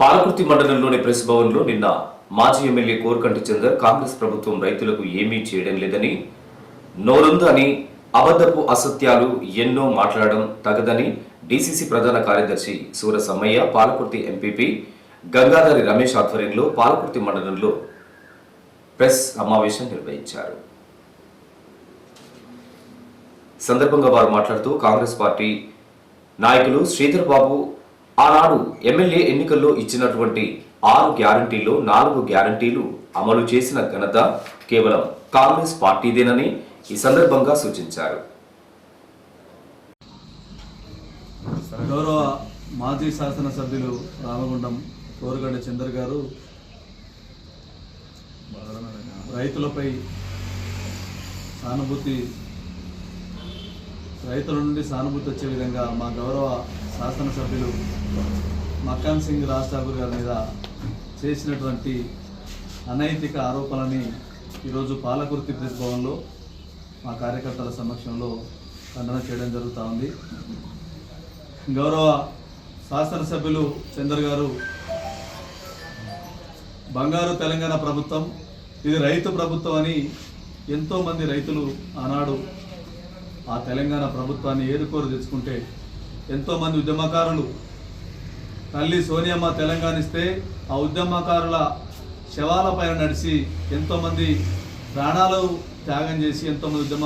పాలకుర్తి మండలంలోని ప్రెస్ భవన్లో నిన్న మాజీ ఎమ్మెల్యే కోరకంటి చందర్ కాంగ్రెస్ ప్రభుత్వం రైతులకు ఏమీ చేయడం లేదని నోరుందని అబద్ధపు అసత్యాలు ఎన్నో మాట్లాడడం తగదని డీసీసీ ప్రధాన కార్యదర్శి సూర సమ్మయ్య పాలకుర్తి ఎంపీపీ గంగాధరి రమేష్ ఆధ్వర్యంలో పాలకుర్తి మండలంలో ప్రెస్ సమావేశం నిర్వహించారు. సందర్భంగా వారు మాట్లాడుతూ కాంగ్రెస్ పార్టీ నాయకులు శ్రీధర్ బాబు ఆనాడు ఎమ్మెల్యే ఎన్నికల్లో ఇచ్చినటువంటి ఆరు గ్యారంటీలో నాలుగు గ్యారంటీలు అమలు చేసిన ఘనత కేవలం కాంగ్రెస్ పార్టీదేనని ఈ సందర్భంగా సూచించారు. గౌరవ మాజీ శాసనసభ్యులు రామగుండం కోరగడ్డ చందర్ గారు రైతులపై సానుభూతి రైతుల నుండి సానుభూతి వచ్చే విధంగా మా గౌరవ శాసనసభ్యులు మక్కాన్ సింగ్ రాజ్ ఠాకూర్ గారి మీద చేసినటువంటి అనైతిక ఆరోపణని ఈరోజు పాలకుర్తి ప్రెస్ భవన్లో మా కార్యకర్తల సమక్షంలో ఖండన చేయడం జరుగుతూ ఉంది. గౌరవ శాసనసభ్యులు చందర్ గారు బంగారు తెలంగాణ ప్రభుత్వం ఇది రైతు ప్రభుత్వం అని ఎంతోమంది రైతులు ఆనాడు ఆ తెలంగాణ ప్రభుత్వాన్ని ఏరుకోరు తెచ్చుకుంటే ఎంతోమంది ఉద్యమకారులు. తల్లి సోనియమ్మ తెలంగాణ ఇస్తే ఆ ఉద్యమకారుల శవాల పైన నడిచి ఎంతోమంది ప్రాణాలు త్యాగం చేసి ఎంతోమంది ఉద్యమ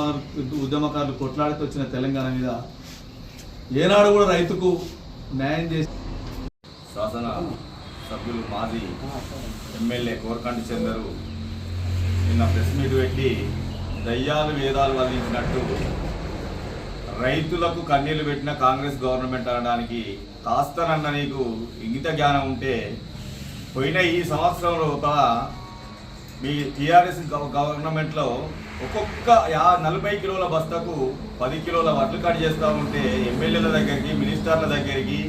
ఉద్యమకారులు కొట్లాడితే వచ్చిన తెలంగాణ మీద ఏనాడు కూడా రైతుకు న్యాయం చేసి శాసన సభ్యులు మాజీ ఎమ్మెల్యే కోరకండి చెందరు నిన్న ప్రెస్ మీట్ పెట్టి దయ్యాలు వేదాలు వదిలించినట్టు రైతులకు కన్నీళ్ళు పెట్టిన కాంగ్రెస్ గవర్నమెంట్ అనడానికి కాస్తనన్న నీకు ఇంగిత జ్ఞానం ఉంటే పోయిన ఈ సంవత్సరం లోపల మీ టీఆర్ఎస్ గవర్నమెంట్లో ఒక్కొక్క యా నలభై కిలోల బస్తాకు పది కిలోల వడ్లు కట్ చేస్తూ ఉంటే ఎమ్మెల్యేల దగ్గరికి మినిస్టర్ల దగ్గరికి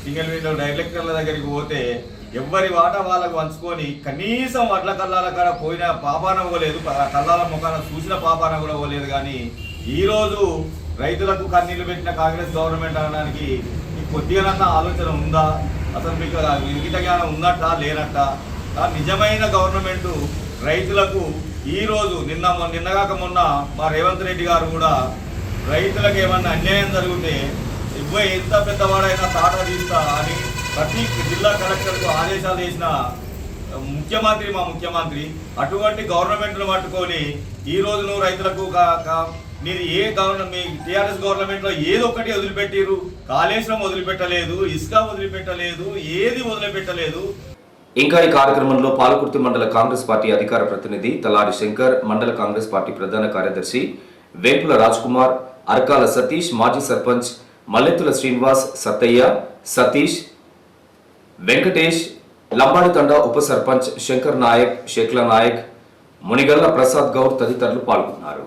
సింగిల్ విండో డైరెక్టర్ల దగ్గరికి పోతే ఎవరి వాటా వాళ్ళకు పంచుకొని కనీసం వడ్ల కల్లాల కాడ పోయిన పాపాన పోలేదు కల్లాల ముఖాన చూసిన పాపాన కూడా పోలేదు కానీ ఈరోజు రైతులకు కన్నీళ్ళు పెట్టిన కాంగ్రెస్ గవర్నమెంట్ అనడానికి మీకు కొద్దిగానన్నా ఆలోచన ఉందా? అసలు మీకు ఇంగిత జ్ఞానం ఉన్నట్టా లేనట్టా నిజమైన గవర్నమెంట్ రైతులకు ఈ రోజు నిన్న నిన్నగాక మొన్న మా రేవంత్ రెడ్డి గారు కూడా రైతులకు ఏమన్నా అన్యాయం జరిగితే ఇవ్వ ఎంత పెద్దవాడైనా తాట తీస్తా అని ప్రతి జిల్లా కలెక్టర్కు ఆదేశాలు చేసిన ముఖ్యమంత్రి మా ముఖ్యమంత్రి అటువంటి గవర్నమెంట్ను పట్టుకొని ఈ రోజు నువ్వు రైతులకు మీరు ఏ గవర్నమెంట్ మీ టీఆర్ఎస్ గవర్నమెంట్లో ఏది ఒకటి వదిలిపెట్టిరు కాళేశ్వరం వదిలిపెట్టలేదు ఇసుక వదిలిపెట్టలేదు ఏది వదిలిపెట్టలేదు. ఇంకా ఈ కార్యక్రమంలో పాలకుర్తి మండల కాంగ్రెస్ పార్టీ అధికార ప్రతినిధి తలారి శంకర్ మండల కాంగ్రెస్ పార్టీ ప్రధాన కార్యదర్శి వేపుల రాజ్ కుమార్ అరకాల సతీష్ మాజీ సర్పంచ్ మల్లెత్తుల శ్రీనివాస్ సత్తయ్య సతీష్ వెంకటేష్ లంబాడి తండ ఉప సర్పంచ్ శంకర్ నాయక్ షేక్ల నాయక్ మునిగల్ల ప్రసాద్ గౌడ్ తదితరులు పాల్గొన్నారు.